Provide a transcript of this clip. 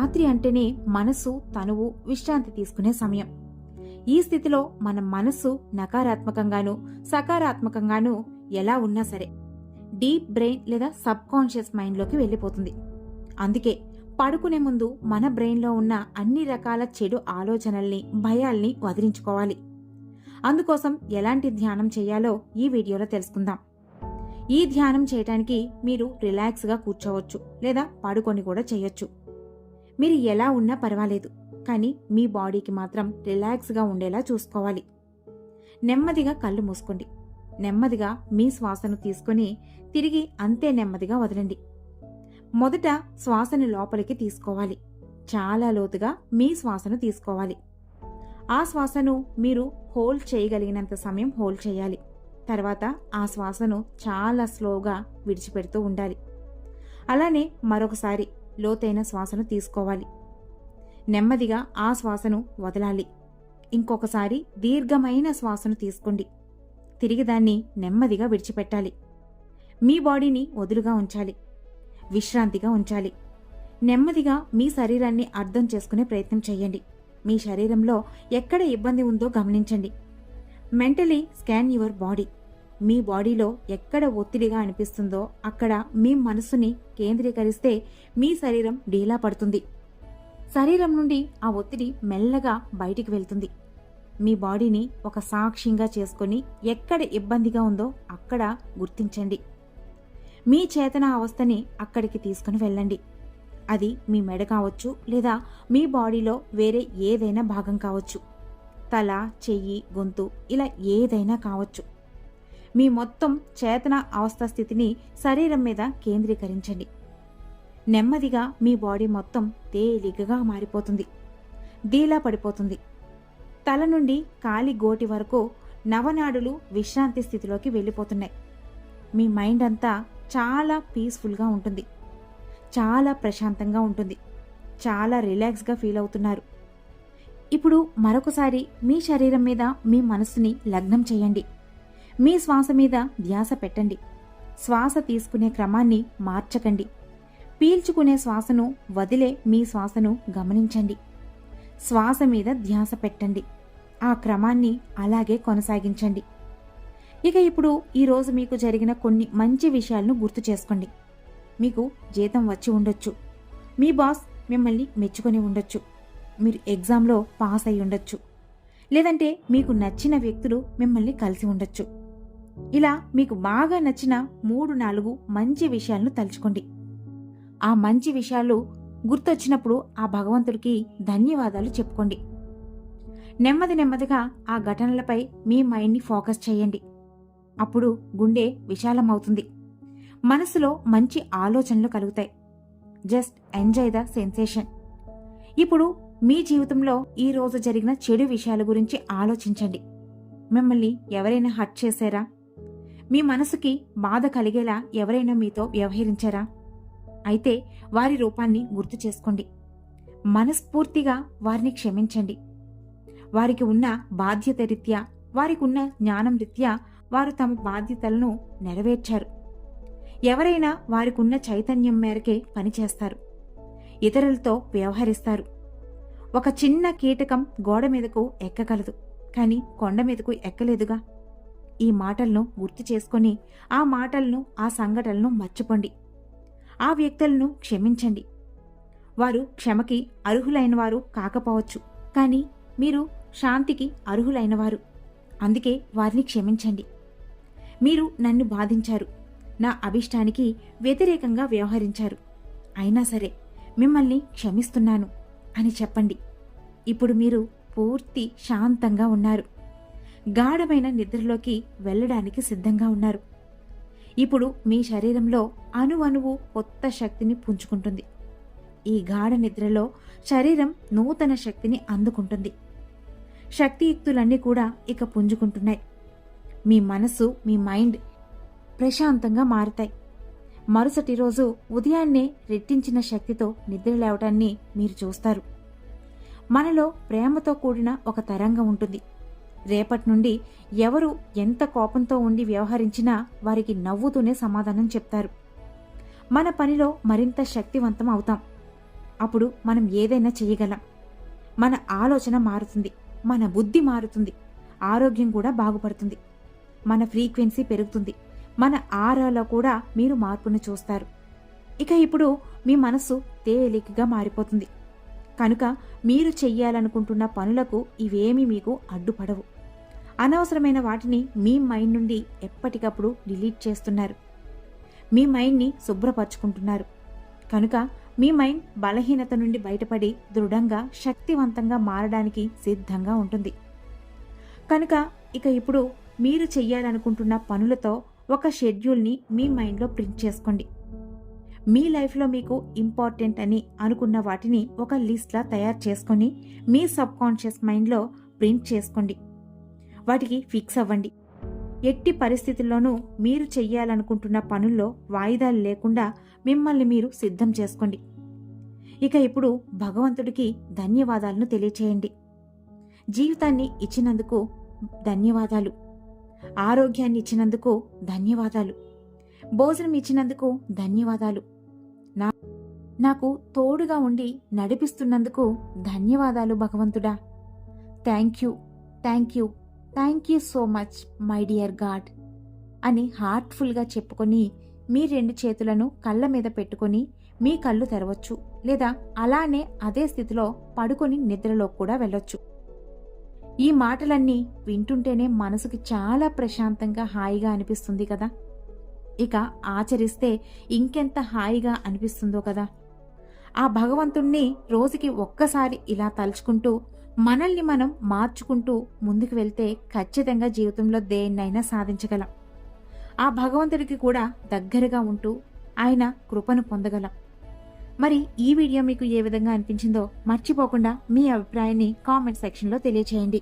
రాత్రి అంటేనే మనసు తనువు విశ్రాంతి తీసుకునే సమయం. ఈ స్థితిలో మన మనసు నకారాత్మకంగాను సకారాత్మకంగాను ఎలా ఉన్నా సరే డీప్ బ్రెయిన్ లేదా సబ్ కాన్షియస్ మైండ్లోకి వెళ్ళిపోతుంది. అందుకే పడుకునే ముందు మన బ్రెయిన్లో ఉన్న అన్ని రకాల చెడు ఆలోచనల్ని భయాల్ని వదిలించుకోవాలి. అందుకోసం ఎలాంటి ధ్యానం చేయాలో ఈ వీడియోలో తెలుసుకుందాం. ఈ ధ్యానం చేయటానికి మీరు రిలాక్స్గా కూర్చోవచ్చు లేదా పడుకొని కూడా చేయొచ్చు. మీరు ఎలా ఉన్నా పర్వాలేదు కానీ మీ బాడీకి మాత్రం రిలాక్స్గా ఉండేలా చూసుకోవాలి. నెమ్మదిగా కళ్ళు మూసుకోండి. నెమ్మదిగా మీ శ్వాసను తీసుకొని తిరిగి అంతే నెమ్మదిగా వదలండి. మొదట శ్వాసను లోపలికి తీసుకోవాలి. చాలా లోతుగా మీ శ్వాసను తీసుకోవాలి. ఆ శ్వాసను మీరు హోల్డ్ చేయగలిగినంత సమయం హోల్డ్ చేయాలి. తర్వాత ఆ శ్వాసను చాలా స్లోగా విడిచిపెడుతూ ఉండాలి. అలానే మరొకసారి లోతైన శ్వాసను తీసుకోవాలి. నెమ్మదిగా ఆ శ్వాసను వదలాలి. ఇంకొకసారి దీర్ఘమైన శ్వాసను తీసుకోండి. తిరిగి దాన్ని నెమ్మదిగా విడిచిపెట్టాలి. మీ బాడీని వదులుగా ఉంచాలి. విశ్రాంతిగా ఉంచాలి. నెమ్మదిగా మీ శరీరాన్ని అర్థం చేసుకునే ప్రయత్నం చేయండి. మీ శరీరంలో ఎక్కడ ఇబ్బంది ఉందో గమనించండి. మెంటలీ స్కాన్ యువర్ బాడీ మీ బాడీలో ఎక్కడ ఒత్తిడిగా అనిపిస్తుందో అక్కడ మీ మనసుని కేంద్రీకరిస్తే మీ శరీరం డీలా పడుతుంది. శరీరం నుండి ఆ ఒత్తిడి మెల్లగా బయటికి వెళ్తుంది. మీ బాడీని ఒక సాక్ష్యంగా చేసుకొని ఎక్కడ ఇబ్బందిగా ఉందో అక్కడ గుర్తించండి. మీ చేతన అవస్థని అక్కడికి తీసుకుని వెళ్ళండి. అది మీ మెడ కావచ్చు లేదా మీ బాడీలో వేరే ఏదైనా భాగం కావచ్చు. తల చెయ్యి గొంతు ఇలా ఏదైనా కావచ్చు. మీ మొత్తం చేతన అవస్థ స్థితిని శరీరం మీద కేంద్రీకరించండి. నెమ్మదిగా మీ బాడీ మొత్తం తేలికగా మారిపోతుంది. డీలా పడిపోతుంది. తల నుండి కాలి గోటి వరకు నవనాడులు విశ్రాంతి స్థితిలోకి వెళ్ళిపోతున్నాయి. మీ మైండ్ అంతా చాలా పీస్ఫుల్గా ఉంటుంది. చాలా ప్రశాంతంగా ఉంటుంది. చాలా రిలాక్స్గా ఫీల్ అవుతున్నారు. ఇప్పుడు మరొకసారి మీ శరీరం మీద మీ మనసుని లగ్నం చేయండి. మీ శ్వాస మీద ధ్యాస పెట్టండి. శ్వాస తీసుకునే క్రమాన్ని మార్చకండి. పీల్చుకునే శ్వాసను వదిలే మీ శ్వాసను గమనించండి. శ్వాస మీద ధ్యాస పెట్టండి. ఆ క్రమాన్ని అలాగే కొనసాగించండి. ఇక ఇప్పుడు ఈరోజు మీకు జరిగిన కొన్ని మంచి విషయాలను గుర్తు చేసుకోండి. మీకు జీతం వచ్చి ఉండొచ్చు. మీ బాస్ మిమ్మల్ని మెచ్చుకొని ఉండొచ్చు. మీరు ఎగ్జామ్లో పాస్ అయి ఉండొచ్చు. లేదంటే మీకు నచ్చిన వ్యక్తులు మిమ్మల్ని కలిసి ఉండొచ్చు. ఇలా మీకు బాగా నచ్చిన మూడు నాలుగు మంచి విషయాలను తలుచుకోండి. ఆ మంచి విషయాలు గుర్తొచ్చినప్పుడు ఆ భగవంతుడికి ధన్యవాదాలు చెప్పుకోండి. నెమ్మది నెమ్మదిగా ఆ ఘటనలపై మీ మైండ్ని ఫోకస్ చేయండి. అప్పుడు గుండె విశాలమవుతుంది. మనసులో మంచి ఆలోచనలు కలుగుతాయి. జస్ట్ ఎంజాయ్ ద సెన్సేషన్ ఇప్పుడు మీ జీవితంలో ఈ రోజు జరిగిన చెడు విషయాల గురించి ఆలోచించండి. మిమ్మల్ని ఎవరైనా హర్ట్ చేశారా? మీ మనసుకి బాధ కలిగేలా ఎవరైనా మీతో వ్యవహరించారా? అయితే వారి రూపాన్ని గుర్తు చేసుకోండి. మనస్ఫూర్తిగా వారిని క్షమించండి. వారికి ఉన్న బాధ్యత రీత్యా వారికి ఉన్న జ్ఞానం రీత్యా వారు తమ బాధ్యతలను నెరవేర్చారు. ఎవరైనా వారికున్న చైతన్యం మేరకే పనిచేస్తారు. ఇతరులతో వ్యవహరిస్తారు. ఒక చిన్న కీటకం గోడ మీదకు ఎక్కగలదు. కానీ కొండ మీదకు ఎక్కలేదుగా? ఈ మాటలను గుర్తు చేసుకొని ఆ మాటలను ఆ సంఘటనలను మర్చిపోండి. ఆ వ్యక్తులను క్షమించండి. వారు క్షమకి అర్హులైన వారు కాకపోవచ్చు కానీ మీరు శాంతికి అర్హులైనవారు. అందుకే వారిని క్షమించండి. మీరు నన్ను బాధించారు. నా అభిష్టానికి వ్యతిరేకంగా వ్యవహరించారు. అయినా సరే మిమ్మల్ని క్షమిస్తున్నాను అని చెప్పండి. ఇప్పుడు మీరు పూర్తి శాంతంగా ఉన్నారు. గాఢమైన నిద్రలోకి వెళ్ళడానికి సిద్ధంగా ఉన్నారు. ఇప్పుడు మీ శరీరంలో అణువణువు కొత్త శక్తిని పుంజుకుంటుంది. ఈ గాఢ నిద్రలో శరీరం నూతన శక్తిని అందుకుంటుంది. శక్తియుక్తులన్నీ కూడా ఇక పుంజుకుంటున్నాయి. మీ మనసు మీ మైండ్ ప్రశాంతంగా మారుతాయి. మరుసటి రోజు ఉదయాన్నే రెట్టించిన శక్తితో నిద్ర లేవటాన్ని మీరు చూస్తారు. మనలో ప్రేమతో కూడిన ఒక తరంగం ఉంటుంది. రేపటి నుండి ఎవరు ఎంత కోపంతో ఉండి వ్యవహరించినా వారికి నవ్వుతూనే సమాధానం చెప్తారు. మన పనిలో మరింత శక్తివంతం అవుతాం. అప్పుడు మనం ఏదైనా చేయగలం. మన ఆలోచన మారుతుంది. మన బుద్ధి మారుతుంది. ఆరోగ్యం కూడా బాగుపడుతుంది. మన ఫ్రీక్వెన్సీ పెరుగుతుంది. మన ఆరాలో కూడా మీరు మార్పును చూస్తారు. ఇక ఇప్పుడు మీ మనసు తేలికగా మారిపోతుంది. కనుక మీరు చెయ్యాలనుకుంటున్న పనులకు ఇవేమీ మీకు అడ్డుపడవు. అనవసరమైన వాటిని మీ మైండ్ నుండి ఎప్పటికప్పుడు డిలీట్ చేస్తున్నారు. మీ మైండ్ని శుభ్రపరచుకుంటున్నారు. కనుక మీ మైండ్ బలహీనత నుండి బయటపడి దృఢంగా శక్తివంతంగా మారడానికి సిద్ధంగా ఉంటుంది. కనుక ఇక ఇప్పుడు మీరు చెయ్యాలనుకుంటున్న పనులతో ఒక షెడ్యూల్ని మీ మైండ్లో ప్రింట్ చేసుకోండి. మీ లైఫ్లో మీకు ఇంపార్టెంట్ అని అనుకున్న వాటిని ఒక లిస్ట్లా తయారు చేసుకొని మీ సబ్ కాన్షియస్ మైండ్లో ప్రింట్ చేసుకోండి. వాటికి ఫిక్స్ అవ్వండి. ఎట్టి పరిస్థితుల్లోనూ మీరు చెయ్యాలనుకుంటున్న పనుల్లో వాయిదాలు లేకుండా మిమ్మల్ని మీరు సిద్ధం చేసుకోండి. ఇక ఇప్పుడు భగవంతుడికి ధన్యవాదాలను తెలియచేయండి. జీవితాన్ని ఇచ్చినందుకు ధన్యవాదాలు. ఆరోగ్యాన్ని ఇచ్చినందుకు ధన్యవాదాలు. భోజనం ఇచ్చినందుకు ధన్యవాదాలు. నా నాకు తోడుగా ఉండి నడిపిస్తున్నందుకు ధన్యవాదాలు భగవంతుడా. Thank you thank you thank you so much my dear God అని హార్ట్ఫుల్గా చెప్పుకొని మీ రెండు చేతులను కళ్ళ మీద పెట్టుకొని మీ కళ్ళు తెరవచ్చు లేదా అలానే అదే స్థితిలో పడుకొని నిద్రలో కూడా వెళ్ళొచ్చు. ఈ మాటలన్నీ వింటుంటేనే మనసుకి చాలా ప్రశాంతంగా హాయిగా అనిపిస్తుంది కదా. ఇక ఆచరిస్తే ఇంకెంత హాయిగా అనిపిస్తుందో కదా. ఆ భగవంతుణ్ణి రోజుకి ఒక్కసారి ఇలా తలుచుకుంటూ మనల్ని మనం మార్చుకుంటూ ముందుకు వెళ్తే ఖచ్చితంగా జీవితంలో దేన్నైనా సాధించగలం. ఆ భగవంతుడికి కూడా దగ్గరగా ఉంటూ ఆయన కృపను పొందగలం. మరి ఈ వీడియో మీకు ఏ విధంగా అనిపించిందో మర్చిపోకుండా మీ అభిప్రాయాన్ని కామెంట్ సెక్షన్లో తెలియచేయండి.